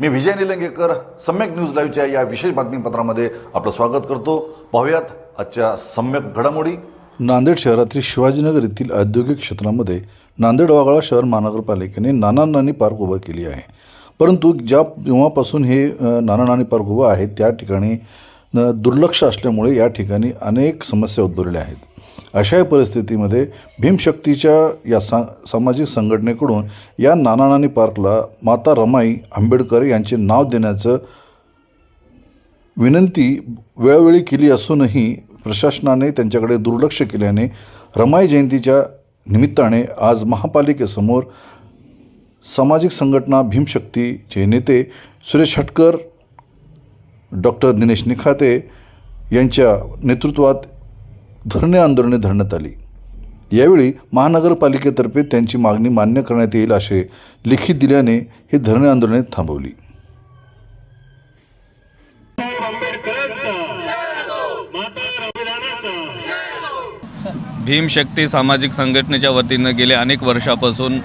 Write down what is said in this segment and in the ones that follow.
मी Vijay Nilangekar Samyak news लाईव्हच्या या विशेष बातमीपत्रामध्ये आपलं स्वागत करतो. पाहूयात आजच्या सम्यक घडामोडी. नांदेड शहरातील शिवाजीनगर येथील औद्योगिक क्षेत्रामध्ये नांदेड वागळा शहर महानगरपालिकेने नाना नानी पार्क उभं केली आहे. परंतु ज्या जेव्हापासून हे नाना नानी पार्क उभं आहे त्या ठिकाणी दुर्लक्ष असल्यामुळे या ठिकाणी अनेक समस्या उद्भवलेल्या आहेत. अशा परिस्थितीमध्ये भीमशक्तीच्या या सा सामाजिक संघटनेकडून या नानानानी पार्कला माता रमाई आंबेडकर यांचे नाव देण्याचं विनंती वेळोवेळी केली असूनही प्रशासनाने त्यांच्याकडे दुर्लक्ष केल्याने रमाई जयंतीच्या निमित्ताने आज महापालिकेसमोर सामाजिक संघटना भीमशक्तीचे नेते सुरेश हटकर डॉक्टर दिनेश निखाते यांच्या नेतृत्वात धरणे आंदोलने धरण्यात आली. यावेळी महानगरपालिकेतर्फे त्यांची मागणी मान्य करण्यात येईल असे लिखित दिल्याने हे धरणे आंदोलने थांबवली. भीमशक्ती सामाजिक संघटनेच्या वतीनं गेल्या अनेक वर्षापासून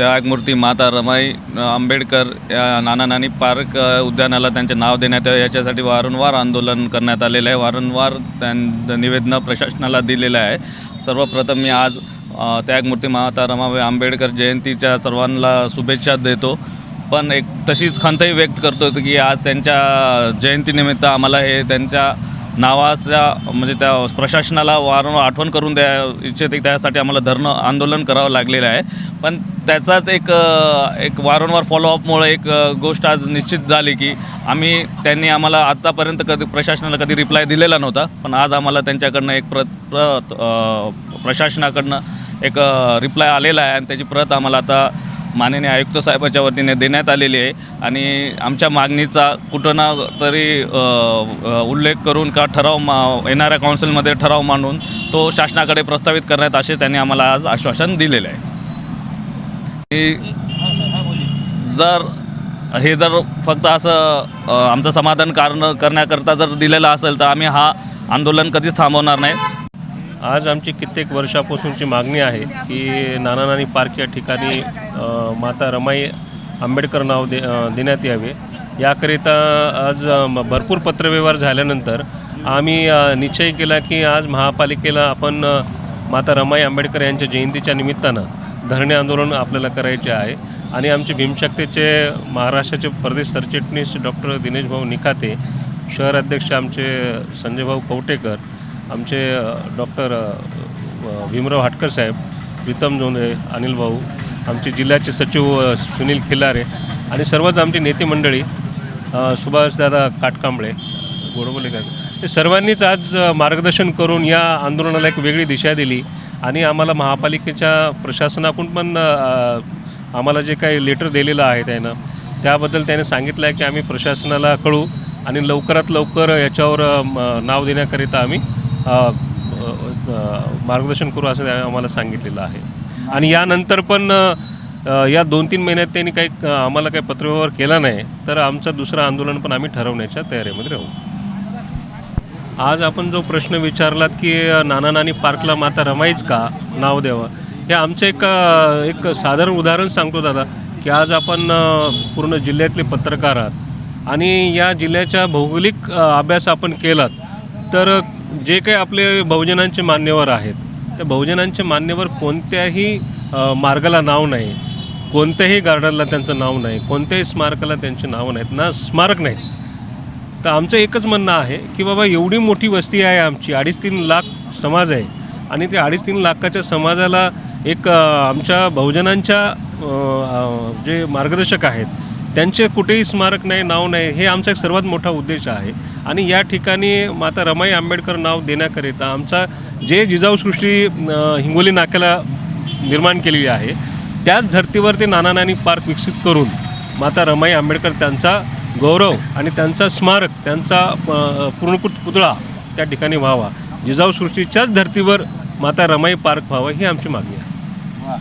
त्यागमूर्ती माता रमाई आंबेडकर या नाना नानी पार्क उद्यानाला त्यांचे नाव देण्यात यावे. याच्यासाठी वारंवार आंदोलन करण्यात आलेलं आहे. वारंवार त्यां निवेदनं प्रशासनाला दिलेलं आहे. सर्वप्रथम मी आज त्यागमूर्ती माता रमाबाई आंबेडकर जयंतीच्या सर्वांना शुभेच्छा देतो. पण एक तशीच खंतही व्यक्त करतो की आज त्यांच्या जयंतीनिमित्त आम्हाला हे त्यांच्या नावाच्या म्हणजे त्या प्रशासनाला वारंवार आठवण करून द्या इच्छिते त्यासाठी आम्हाला धरणं आंदोलन करावं लागलेलं आहे. पण त्याचाच एक एक वारंवार फॉलोअपमुळे एक गोष्ट आज निश्चित झाली की आम्ही त्यांनी आम्हाला आत्तापर्यंत कधी प्रशासनाला कधी रिप्लाय दिलेला नव्हता पण आज आम्हाला त्यांच्याकडनं एक प्रत प्रत प्रशासनाकडनं एक रिप्लाय आलेला आहे आणि त्याची प्रत आम्हाला आता माननीय आयुक्त साहेबाच्या वतीने देण्यात आलेली आहे. आणि आमच्या मागणीचा कुठं ना तरी उल्लेख करून का ठराव मा येणाऱ्या काउन्सिलमध्ये ठराव मांडून तो शासनाकडे प्रस्तावित करण्यात असे त्यांनी आम्हाला आज आश्वासन दिलेलं आहे. जर हे जर फक्त असं आमचं समाधान कारण करण्याकरता जर दिलेलं असेल तर आम्ही हा आंदोलन कधीच थांबवणार नाही. आज आमची कित्येक वर्षापासूनची मागणी आहे की नाना नानी पार्क या ठिकाणी माता रमाई आंबेडकर नाव दे देण्यात यावे. याकरिता आज भरपूर पत्रव्यवहार झाल्यानंतर आम्ही निश्चय केला की आज महापालिकेला आपण माता रमाई आंबेडकर यांच्या जयंतीच्या निमित्तानं धरणे आंदोलन आपल्याला करायचे आहे. आणि आमचे भीमशक्तीचे महाराष्ट्राचे प्रदेश सरचिटणीस डॉक्टर दिनेश भाऊ निखाते शहर अध्यक्ष आमचे संजयभाऊ कवटेकर आमचे डॉक्टर भीमराव हाटकर साहेब प्रीतम जोंधळे अनिल भाऊ आमचे जिल्ह्याचे सचिव सुनील खिल्लारे आणि सर्वच आमची नेते मंडळी सुभाषदादा काटकांबळे गोडबोलेकर हे सर्वांनीच आज मार्गदर्शन करून या आंदोलनाला एक वेगळी दिशा दिली आणि आम्हाला महापालिकेच्या प्रशासनाकडून पण आम्हाला जे काही लेटर दिलेलं आहे त्यानं त्याबद्दल त्याने सांगितलं आहे की आम्ही प्रशासनाला कळू आणि लवकरात लवकर याच्यावर नाव देण्याकरिता आम्ही मार्गदर्शन करू असं त्याने आम्हाला सांगितलेलं आहे. आणि यानंतर पण या दोन तीन महिन्यात त्यांनी काही आम्हाला काही पत्रव्यवहार केला नाही तर आमचं दुसरं आंदोलन पण आम्ही ठरवण्याच्या तयारीमध्ये राहू. आज आपण जो प्रश्न विचारलात की नाना नानी पार्कला माता रमाईच का? नाव द्यावं. हे आमचं एक एक साधारण उदाहरण सांगतो दादा की आज आपण पूर्ण जिल्ह्यातले पत्रकार आहात. आणि या जिल्ह्याच्या भौगोलिक अभ्यास आपण केलात तर जे काही आपले बहुजनांचे मान्यवर आहेत त्या बहुजनांचे मान्यवर कोणत्याही मार्गाला नाव नाही. कोणत्याही गार्डनला त्यांचं नाव नाही कोणत्याही स्मारकाला त्यांचे नाव नाहीत ना स्मारक नाहीत. तर आमचं एकच म्हणणं आहे की बाबा एवढी मोठी वस्ती आहे आमची अडीच तीन लाख समाज आहे. आणि ते अडीच तीन लाखाच्या समाजाला एक आमच्या बहुजनांच्या जे मार्गदर्शक आहेत त्यांचे कुठेही स्मारक नाही नाव नाही हे आमचा एक सर्वात मोठा उद्देश आहे. आणि या ठिकाणी माता रमाई आंबेडकर नाव देण्याकरिता आमचा जे जिजाऊ सृष्टी हिंगोली नाक्याला निर्माण केलेली आहे त्याच धर्तीवर ते नाना नानी पार्क विकसित करून माता रमाई आंबेडकर त्यांचा गौरव आणि त्यांचा स्मारक त्यांचा अ, पूर्णकृत पुतळा त्या ठिकाणी व्हावा. जिजाऊ सृष्टीच्याच धर्तीवर माता रमाई पार्क व्हावं ही आमची मागणी आहे.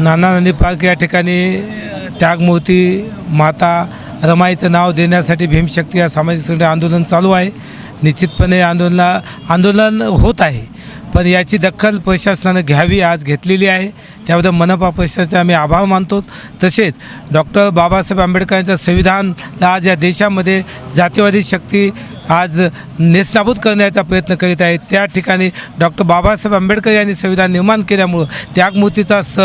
नाना नानी पार्क या ठिकाणी त्यागमूर्ती माता रमाईचं नाव देण्यासाठी भीमशक्ती या सामाजिक संघटने आंदोलन चालू आहे. निश्चितपणे आंदोलना आंदोलन होत आहे. पण याची दखल प्रशासनानं घ्यावी आज घेतलेली आहे. त्याबद्दल मनपा प्रशासनाचे आम्ही आभार मानतो. तसेच डॉक्टर बाबासाहेब आंबेडकरांच्या संविधानला आज या देशामध्ये जातीवादी शक्ती आज नेस्तनाबूत करण्याचा प्रयत्न करीत आहेत. त्या ठिकाणी डॉक्टर बाबासाहेब आंबेडकर यांनी संविधान निर्माण केल्यामुळं त्यागमूर्तीचा स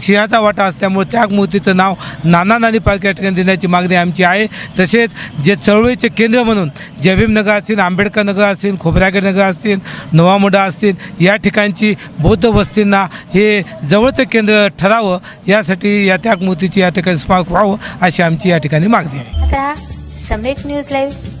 सिंहाचा वाटा असल्यामुळे त्यागमूर्तीचं नाव नाना नानी पार्क या ठिकाणी देण्याची मागणी आमची आहे. तसेच जे चळवळीचे केंद्र म्हणून जयभीम नगर असतील आंबेडकर नगर असतील खोबरागड नगर असतील नवामुडा असतील या ठिकाणची बौद्ध वस्तींना हे जवळचं केंद्र ठरावं यासाठी या त्यागमूर्तीची या ठिकाणी स्मारक व्हावं अशी आमची या ठिकाणी मागणी आहे. आता न्यूज लाईव्ह